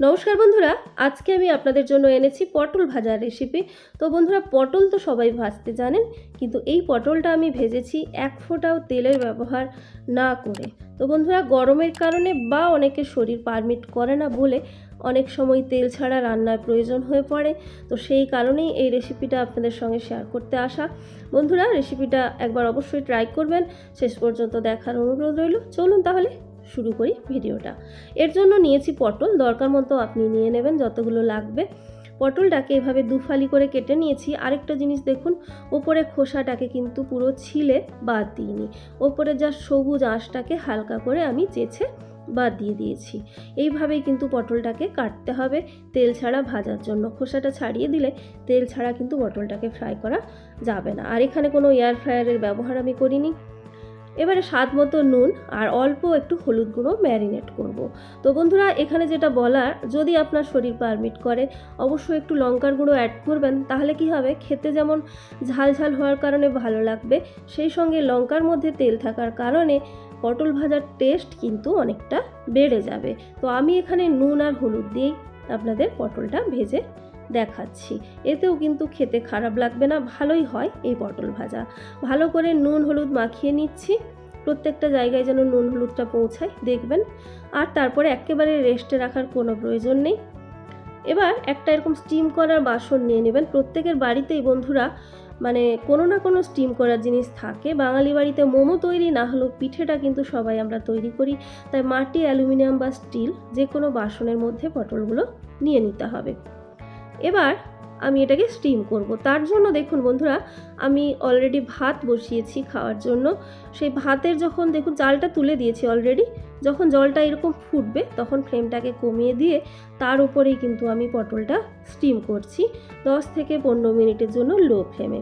নমস্কার বন্ধুরা, আজকে আমি আপনাদের জন্য এনেছি পটল ভাজার রেসিপি তো বন্ধুরা, পটল তো সবাই ভাজতে জানেন, কিন্তু এই পটলটা আমি ভেজেছি এক ফোঁটাও তেলের ব্যবহার না করে। তো বন্ধুরা, গরমের কারণে বা অনেকের শরীর পারমিট করে না বলে অনেক সময় তেল ছাড়া রান্নার প্রয়োজন হয়ে পড়ে। তো সেই কারণেই এই রেসিপিটা আপনাদের সঙ্গে শেয়ার করতে আসা। বন্ধুরা রেসিপিটা একবার অবশ্যই ট্রাই করবেন। শেষ পর্যন্ত দেখার অনুরোধ রইল। চলুন তাহলে শুরু করি ভিডিওটা। এর জন্য নিয়েছি পটল, দরকার মতো আপনি নিয়ে নেবেন যতগুলো লাগবে। পটলটাকে এভাবে দুফালি করে কেটে নিয়েছি। আরেকটা জিনিস দেখুন ওপরে খোসাটাকে কিন্তু পুরো ছিলে বাদ দিইনি। ওপরে যা সবুজ আঁশটাকে হালকা করে আমি চেছে বাদ দিয়ে দিয়েছি। এইভাবেই কিন্তু পটলটাকে কাটতে হবে। তেল ছাড়া ভাজার জন্য। খোসাটা ছাড়িয়ে দিলে তেল ছাড়া কিন্তু পটলটাকে ফ্রাই করা যাবে না। আর এখানে কোনো এয়ার ফ্রায়ারের ব্যবহার আমি করিনি। এবারে স্বাদ মতো নুন আর অল্প একটু হলুদ গুঁড়ো ম্যারিনেট করব। তো বন্ধুরা, এখানে যেটা বলার, যদি আপনার শরীর পারমিট করে, অবশ্যই একটু লঙ্কার গুঁড়ো অ্যাড করবেন, তাহলে কি হবে খেতে যেমন ঝাল ঝাল হওয়ার কারণে ভালো লাগবে, সেই সঙ্গে লঙ্কার মধ্যে তেল থাকার কারণে পটল ভাজার টেস্ট কিন্তু অনেকটা বেড়ে যাবে তো আমি এখানে নুন আর হলুদ দিয়েই আপনাদের পটলটা ভেজে দেখাচ্ছি। এতেও কিন্তু খেতে খারাপ লাগবে না, ভালোই হয় এই পটল ভাজা। ভালো করে নুন হলুদ মাখিয়ে নিচ্ছি। প্রত্যেকটা জায়গায় যেন নুন হলুদটা পৌঁছায়, দেখবেন। আর তারপরে একেবারে রেস্টে রাখার কোনো প্রয়োজন নেই। এবার একটা এরকম স্টিম করার বাসন নিয়ে নেবেন। প্রত্যেকের বাড়িতেই বন্ধুরা মানে কোনো না কোনো স্টিম করার জিনিস থাকে। বাঙালি বাড়িতে মোমো তৈরি, না হলেও পিঠেটা কিন্তু সবাই আমরা তৈরি করি। তাই মাটি, অ্যালুমিনিয়াম বা স্টিল যে কোনো বাসনের মধ্যে পটলগুলো নিয়ে নিতে হবে। এবার আমি এটাকে স্টিম করব। তার জন্য দেখুন বন্ধুরা, আমি অলরেডি ভাত বসিয়েছি খাওয়ার জন্য। সেই ভাতের যখন দেখুন, চালটা তুলে দিয়েছি অলরেডি যখন জলটা এরকম ফুটবে, তখন ফ্লেমটাকে কমিয়ে দিয়ে তার উপরেই কিন্তু আমি পটলটা স্টিম করছি দশ থেকে পনেরো মিনিটের জন্য লো ফ্লেমে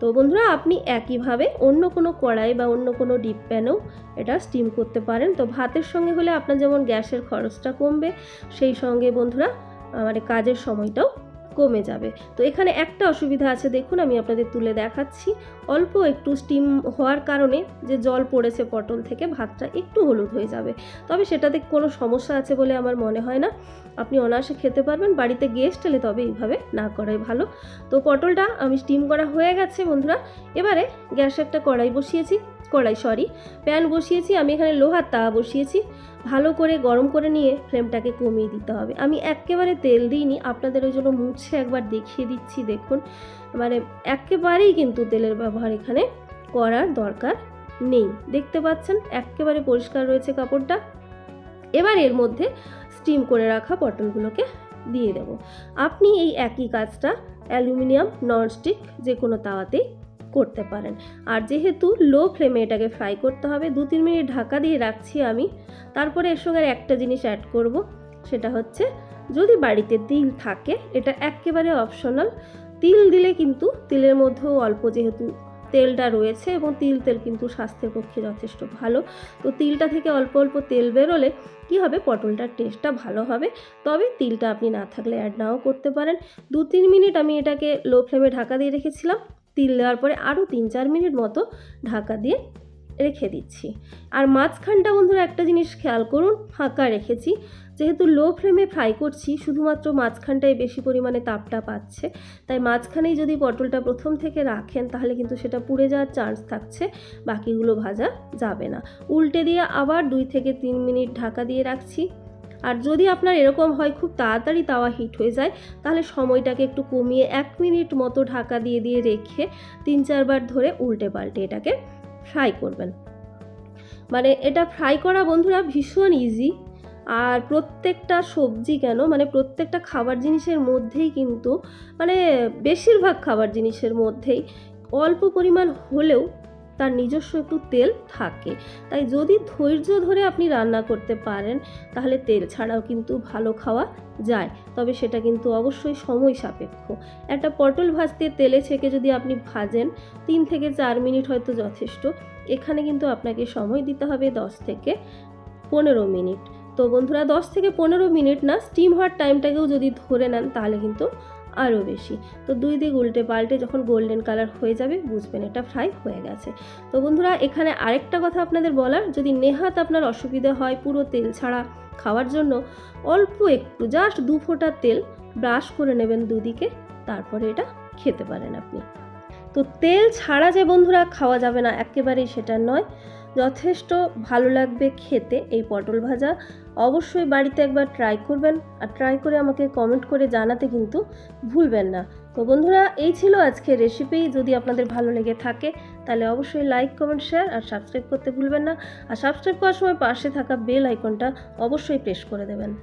তো বন্ধুরা, আপনি একইভাবে অন্য কোনো কড়াই বা অন্য কোনো ডিপ প্যানেও এটা স্টিম করতে পারেন। তো ভাতের সঙ্গে হলে আপনার যেমন গ্যাসের খরচটা কমবে, সেই সঙ্গে বন্ধুরা মানে কাজের সময়টাও কমে যাবে। তো এখানে একটা অসুবিধা আছে, দেখুন আমি আপনাদের তুলে দেখাচ্ছি। অল্প একটু স্টিম হওয়ার কারণে যে জল পড়েছে পটল থেকে, ভাতটা একটু হলুদ হয়ে যাবে। তবে সেটাতে কোনো সমস্যা আছে বলে আমার মনে হয় না। আপনি অনায়াসে খেতে পারবেন, বাড়িতে গেস্ট এলে তবে এইভাবে না করাই ভালো। তো পটলটা আমি স্টিম করা হয়ে গেছে বন্ধুরা। এবারে গ্যাসে একটা কড়াই বসিয়েছি। কড়াই সরি প্যান বসিয়েছি, আমি এখানে লোহার তাওয়া বসিয়েছি। ভালো করে গরম করে নিয়ে ফ্লেমটাকে কমিয়ে দিতে হবে। আমি একেবারে তেল দিইনি, আপনাদের ওই জন্য মুছে একবার দেখিয়ে দিচ্ছি, দেখুন। মানে একেবারেই কিন্তু তেলের ব্যবহার এখানে করার দরকার নেই। দেখতে পাচ্ছেন, একেবারে পরিষ্কার রয়েছে কাপড়টা। এবার এর মধ্যে স্টিম করে রাখা পটলগুলোকে দিয়ে দেব। আপনি এই একই কাজটা অ্যালুমিনিয়াম ননস্টিক যে কোনো তাওয়াতেই করতে পারেন। আর যেহেতু লো ফ্লেমে এটাকে ফ্রাই করতে হবে, দু তিন মিনিট ঢাকা দিয়ে রাখছি আমি। তারপরে এর সঙ্গে একটা জিনিস অ্যাড করব, সেটা হচ্ছে যদি বাড়িতে তিল থাকে, এটা একেবারে অপশনাল তিল দিলে কিন্তু তিলের মধ্যেও অল্প যেহেতু তেলটা রয়েছে এবং তিল তেল কিন্তু স্বাস্থ্যের পক্ষে যথেষ্ট ভালো। তো তিলটা থেকে অল্প অল্প তেল বেরোলে কি হবে? পটলটার টেস্টটা ভালো হবে। তবে তিলটা আপনি না থাকলে অ্যাড নাও করতে পারেন। দু তিন মিনিট আমি এটাকে লো ফ্লেমে ঢাকা দিয়ে রেখেছিলাম। তিল দেওয়ার পরে আরও তিন চার মিনিট মতো ঢাকা দিয়ে রেখে দিচ্ছি। আর মাঝখানটা বন্ধুরা একটা জিনিস খেয়াল করুন, ফাঁকা রেখেছি। যেহেতু লো ফ্লেমে ফ্রাই করছি, শুধুমাত্র মাঝখানটায় বেশি পরিমাণে তাপটা পাচ্ছে। তাই মাঝখানেই যদি পটলটা প্রথম থেকে রাখেন, তাহলে কিন্তু সেটা পুড়ে যাওয়ার চান্স থাকছে, বাকিগুলো ভাজা যাবে না। উল্টে দিয়ে আবার দুই থেকে তিন মিনিট ঢাকা দিয়ে রাখছি। আর যদি আপনার এরকম হয়, খুব তাড়াতাড়ি তাওয়া হিট হয়ে যায়, তাহলে সময়টাকে একটু কমিয়ে এক মিনিট মতো ঢাকা দিয়ে দিয়ে রেখে তিন চারবার ধরে উল্টে পাল্টে এটাকে ফ্রাই করবেন। মানে এটা ফ্রাই করা বন্ধুরা ভীষণ ইজি আর প্রত্যেকটা সবজি কেন মানে প্রত্যেকটা খাবার জিনিসের মধ্যেই কিন্তু মানে বেশিরভাগ খাবার জিনিসের মধ্যেই অল্প পরিমাণ হলেও তার নিজস্ব একটু তেল থাকে। তাই যদি ধৈর্য ধরে আপনি রান্না করতে পারেন, তাহলে তেল ছাড়াও কিন্তু ভালো খাওয়া যায়। তবে সেটা কিন্তু অবশ্যই সময় সাপেক্ষ। একটা পটল ভাজতে তেলে ছেঁকে যদি আপনি ভাজেন, তিন থেকে চার মিনিট হয়তো যথেষ্ট। এখানে কিন্তু আপনাকে সময় দিতে হবে দশ থেকে পনেরো মিনিট। তো বন্ধুরা, দশ থেকে পনেরো মিনিট না স্টিম হওয়ার টাইমটাকেও যদি ধরে নেন, তাহলে কিন্তু আরও বেশি। তো দুই দিক উল্টে পাল্টে যখন গোল্ডেন কালার হয়ে যাবে, বুঝবেন এটা ফ্রাই হয়ে গেছে। তো বন্ধুরা, এখানে আরেকটা কথা আপনাদের বলার, যদি নেহাত আপনার অসুবিধা হয় পুরো তেল ছাড়া খাওয়ার জন্য, অল্প একটু জাস্ট দু ফোঁটা তেল ব্রাশ করে নেবেন দুদিকে, তারপরে এটা খেতে পারেন আপনি। তো তেল ছাড়া যে বন্ধুরা খাওয়া যাবে না, একেবারেই সেটা নয়। যথেষ্ট ভালো লাগবে খেতে এই পটল ভাজা। অবশ্যই বাড়িতে একবার ট্রাই করবেন আর ট্রাই করে আমাকে কমেন্ট করে জানাতে কিন্তু ভুলবেন না। তো বন্ধুরা, এই ছিল আজকের রেসিপি যদি আপনাদের ভালো লেগে থাকে, তাহলে অবশ্যই লাইক কমেন্ট শেয়ার আর সাবস্ক্রাইব করতে ভুলবেন না। আর সাবস্ক্রাইব করার সময় পাশে থাকা বেল আইকনটা অবশ্যই প্রেস করে দেবেন।